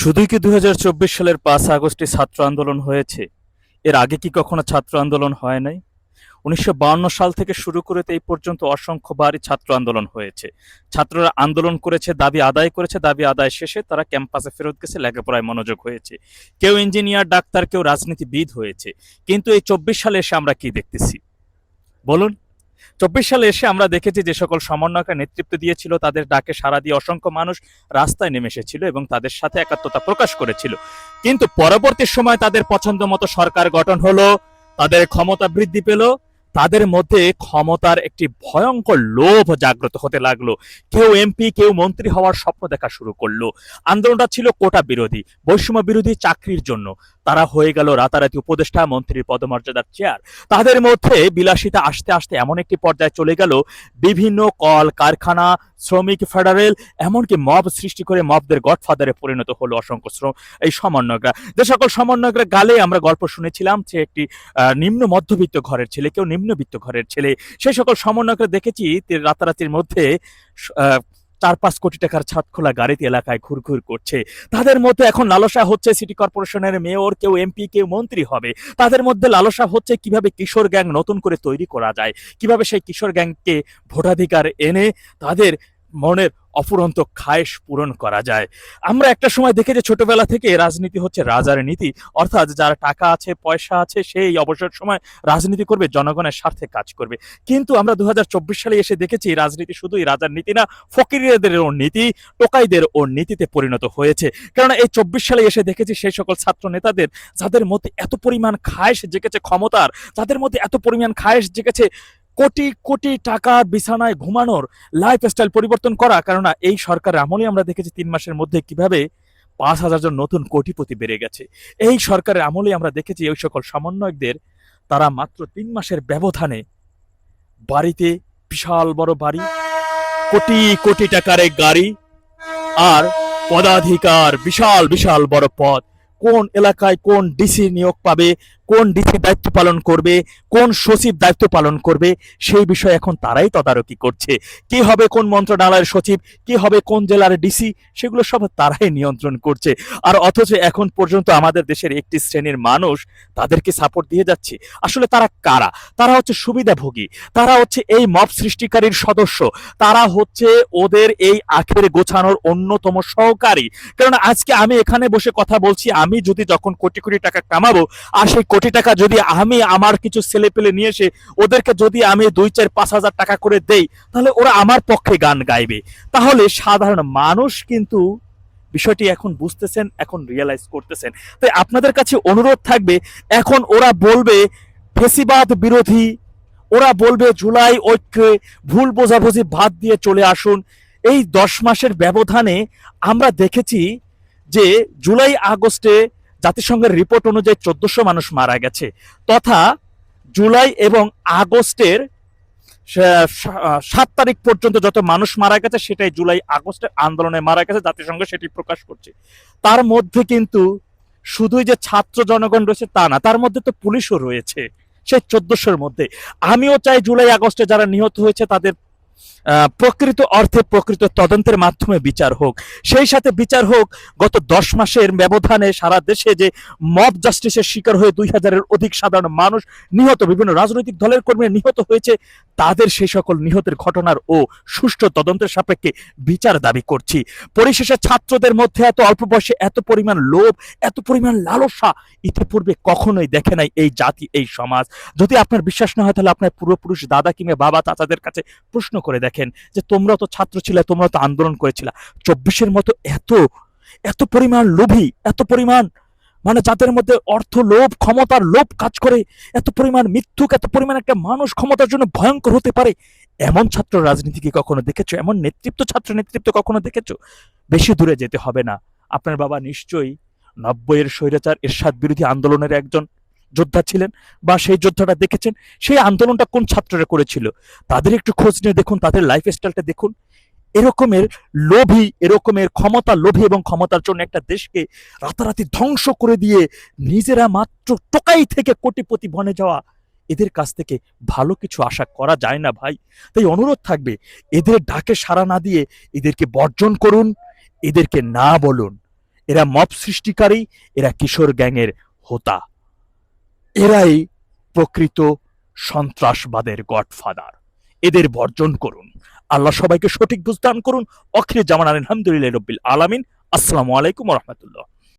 শুধুই কি দু হাজার চব্বিশ সালের পাঁচ আগস্টে ছাত্র আন্দোলন হয়েছে? এর আগে কি কখনো ছাত্র আন্দোলন হয় নাই? উনিশশো সাল থেকে শুরু করে এই পর্যন্ত অসংখ্যবারই ছাত্র আন্দোলন হয়েছে। ছাত্ররা আন্দোলন করেছে, দাবি আদায় করেছে, দাবি আদায় শেষে তারা ক্যাম্পাসে ফেরত গেছে, লেখাপড়ায় মনোযোগ হয়েছে। কেউ ইঞ্জিনিয়ার, ডাক্তার, কেউ রাজনীতিবিদ হয়েছে। কিন্তু এই চব্বিশ সালে এসে আমরা কি দেখতেছি? বলুন। চব্বিশ সালে এসে আমরা দেখেছি যে সকল সমন্বয়কে নেতৃত্ব দিয়েছিল, তাদের ডাকে সারা দিয়ে অসংখ্য মানুষ রাস্তায় নেমে এসেছিল এবং তাদের সাথে একাত্মতা প্রকাশ করেছিল। কিন্তু পরবর্তী সময় তাদের পছন্দ মতো সরকার গঠন হলো, তাদের ক্ষমতা বৃদ্ধি পেল তাদের মধ্যে ক্ষমতার একটি ভয়ঙ্কর লোভ জাগ্রত হতে লাগল। কেউ এমপি, কেউ মন্ত্রী হওয়ার স্বপ্ন দেখা শুরু করল। আন্দোলনটা ছিল কোটা বিরোধী, বৈষম্য বিরোধী চাকরির জন্য। তারা হয়ে গেল রাতারাতি উপদেষ্টা, মন্ত্রীর পদমর্যাদার চেয়ার। তাদের মধ্যে বিলাসিতা আসতে আসতে এমন একটি পর্যায়ে চলে গেল। বিভিন্ন কল, কারখানা, শ্রমিক ফেডারেল, এমনকি মব সৃষ্টি করে মবদের গডফাদারে পরিণত হলো অসংখ্য শ্রম, এই সমন্বয়করা। যে সকল সমন্বয়করা গালে আমরা গল্প শুনেছিলাম যে একটি নিম্ন মধ্যবিত্ত ঘরের ছেলে, কেউ নিম্নবিত্ত ঘরের ছেলে। সেই সকল সমন্বয়করা দেখেছি রাতারাতির মধ্যে চার পাঁচ কোটি টাকার ছাদ খোলা গাড়িতে এলাকায় ঘুরঘুর করছে। তাদের মধ্যে এখন লালসা হচ্ছে সিটি কর্পোরেশনের মেয়র, কেউ এমপি, কেউ মন্ত্রী হবে। তাদের মধ্যে লালসা হচ্ছে কীভাবে কিশোর গ্যাং নতুন করে তৈরি করা যায়, কীভাবে সেই কিশোর গ্যাংকে ভোটাধিকার এনে তাদের মনের অফুরন্ত খায়েশ পূরণ করা যায়। আমরা একটা সময় দেখে যে ছোটবেলা থেকে রাজনীতি হচ্ছে রাজার নীতি, অর্থাৎ যার টাকা আছে, পয়সা আছে, সেই অবসর সময় রাজনীতি করবে, জনগণের স্বার্থে কাজ করবে। কিন্তু আমরা দুহাজার চব্বিশ সালে এসে দেখেছি, রাজনীতি শুধুই রাজার নীতি না ফকিরদের ও নীতি, টোকাইদের ও নীতিতে পরিণত হয়েছে। কারণ এই চব্বিশ সালে এসে দেখেছি, সেই সকল ছাত্র নেতাদের, যাদের মধ্যে এত পরিমাণ খায়েশ জেগেছে ক্ষমতার, যাদের মধ্যে এত পরিমাণ খায়েশ জেগেছে কোটি কোটি টাকা বিছানায় ঘুমানোর লাইফস্টাইল পরিবর্তন করা। কেননা এই সরকারের আমলে আমরা দেখেছি তিন মাসের মধ্যে কীভাবে পাঁচ হাজার জন নতুন কোটিপতি বেড়ে গেছে। এই সরকারের আমলে আমরা দেখেছি ওই সকল সমন্বয়কদের, তারা মাত্র তিন মাসের ব্যবধানে বাড়িতে বিশাল বড় বাড়ি, কোটি কোটি টাকার এক গাড়ি আর পদাধিকার বিশাল বিশাল বড় পদ কোন এলাকায় কোন ডিসি নিয়োগ পাবে কোন ডিসি দায়িত্ব পালন করবে, কোন সচিব দায়িত্ব পালন করবে, সেই বিষয়ে এখন তারাই তদারকি করছে। কি হবে কোন মন্ত্রণালয়ের সচিব, কি হবে কোন জেলার ডিসি, সেগুলো সব তারাই নিয়ন্ত্রণ করছে। আর অথচ এখন পর্যন্ত আমাদের দেশের একটি শ্রেণির মানুষ তাদেরকে সাপোর্ট দিয়ে যাচ্ছে। আসলে তারা কারা? তারা হচ্ছে সুবিধাভোগী। তারা হচ্ছে এই মব সৃষ্টিকারীর সদস্য। তারা হচ্ছে ওদের এই আখের গোছানোর অন্যতম সহকারী। কারণ আজকে আমি এখানে বসে কথা বলছি, আমি যদি যখন কোটি কোটি টাকা কামাবো, আর সেই কোটি টাকা যদি আমি আমার কিছু ছেলে পেলে নিয়ে এসে ওদেরকে যদি আমি দুই, চার, পাঁচ হাজার টাকা করে দেই, তাহলে ওরা আমার পক্ষে গান গাইবে। তাহলে সাধারণ মানুষ কিন্তু বিষয়টি এখন বুঝতেছেন, এখন রিয়েলাইজ করতেছেন। তাই আপনাদের কাছে অনুরোধ থাকবে, এখন ওরা বলবে, ফেসিবাদ বিরোধী, ওরা বলবে জুলাই ঐক্যে ভুল বোঝাবুঝি ভাত দিয়ে চলে আসুন। এই দশ মাসের ব্যবধানে আমরা দেখেছি যে জুলাই আগস্টে জাতিসংঘের রিপোর্ট অনুযায়ী চোদ্দশো মানুষ মারা গেছে। তথা জুলাই এবং আগস্টের সাত তারিখ পর্যন্ত যত মানুষ মারা গেছে, সেটাই জুলাই আগস্টের আন্দোলনে মারা গেছে, জাতিসংঘ সেটি প্রকাশ করছে। তার মধ্যে কিন্তু শুধুই যে ছাত্র জনগণ রয়েছে তা না, তার মধ্যে তো পুলিশও রয়েছে, সেই চোদ্দশোর মধ্যে। আমিও চাই জুলাই আগস্টে যারা নিহত হয়েছে, তাদের প্রকৃত অর্থে প্রকৃত তদন্তের মাধ্যমে বিচার হোক। সেই সাথে বিচার হোক, গত দশ মাসের ব্যবধানে সারা দেশে যে মব জাস্টিসের শিকার হয়ে দুই হাজারের অধিক সাধারণ মানুষ নিহত, বিভিন্ন রাজনৈতিক দলের কর্মীরা নিহত হয়েছে, তাদের সেই সকল নিহতের ঘটনার ও সুষ্ঠু তদন্তের সাপেক্ষে বিচার দাবি করছি। পরিশেষে ছাত্রদের মধ্যে এত অল্প বয়সে এত পরিমাণ লোভ, এত পরিমাণ লালসা ইতিপূর্বে কখনোই দেখে নাই এই জাতি, এই সমাজ। যদি আপনার বিশ্বাস না হয়, তাহলে আপনার পূর্বপুরুষ দাদা কিংবা বাবা চাচাদের কাছে প্রশ্ন করে দেখেন। যে তোমরা তো ছাত্র ছিলে, তোমরা তো আন্দোলন করেছিলা। চব্বিশের মতো এত এত পরিমাণ লোভী, এত পরিমাণ মানে যাদের মধ্যে অর্থ লোভ, ক্ষমতার লোভ কাজ করে, এত পরিমাণ মিথ্যুক, এত পরিমাণ একটা মানুষ ক্ষমতার জন্য ভয়ঙ্কর হতে পারে। এমন ছাত্র রাজনীতি কি কখনো দেখেছ? এমন নেতৃত্ব, ছাত্র নেতৃত্ব কখনো দেখেছ? বেশি দূরে যেতে হবে না। আপনার বাবা নিশ্চয়ই নব্বইয়ের স্বৈরাচার, এরশাদ বিরোধী আন্দোলনের একজন যোদ্ধা ছিলেন বা সেই যোদ্ধাটা দেখেছেন, সেই আন্দোলনটা কোন ছাত্ররা করেছিল? তাদের একটু খোঁজ নিয়ে দেখুন, তাদের লাইফ স্টাইলটা দেখুন। এরকমের লোভী, এরকমের ক্ষমতা লোভী এবং ক্ষমতার জন্য একটা দেশকে রাতারাতি ধ্বংস করে দিয়ে নিজেরা মাত্র টোকাই থেকে কোটিপতি বনে যাওয়া, এদের কাছ থেকে ভালো কিছু আশা করা যায় না ভাই। তাই অনুরোধ থাকবে, এদের ডাকে সাড়া না দিয়ে এদেরকে বর্জন করুন, এদেরকে না বলুন। এরা মব সৃষ্টিকারী, এরা কিশোর গ্যাংয়ের হোতা। এরাই প্রকৃত সন্ত্রাসবাদের গডফাদার। এদের বর্জন করুন। আল্লাহ সবাইকে সঠিক বুঝদান করুন। অখিরে জামান আলহামদুলিল্লাহ রব্বিল আলামিন। আসসালামু আলাইকুম রহমতুল্লাহ।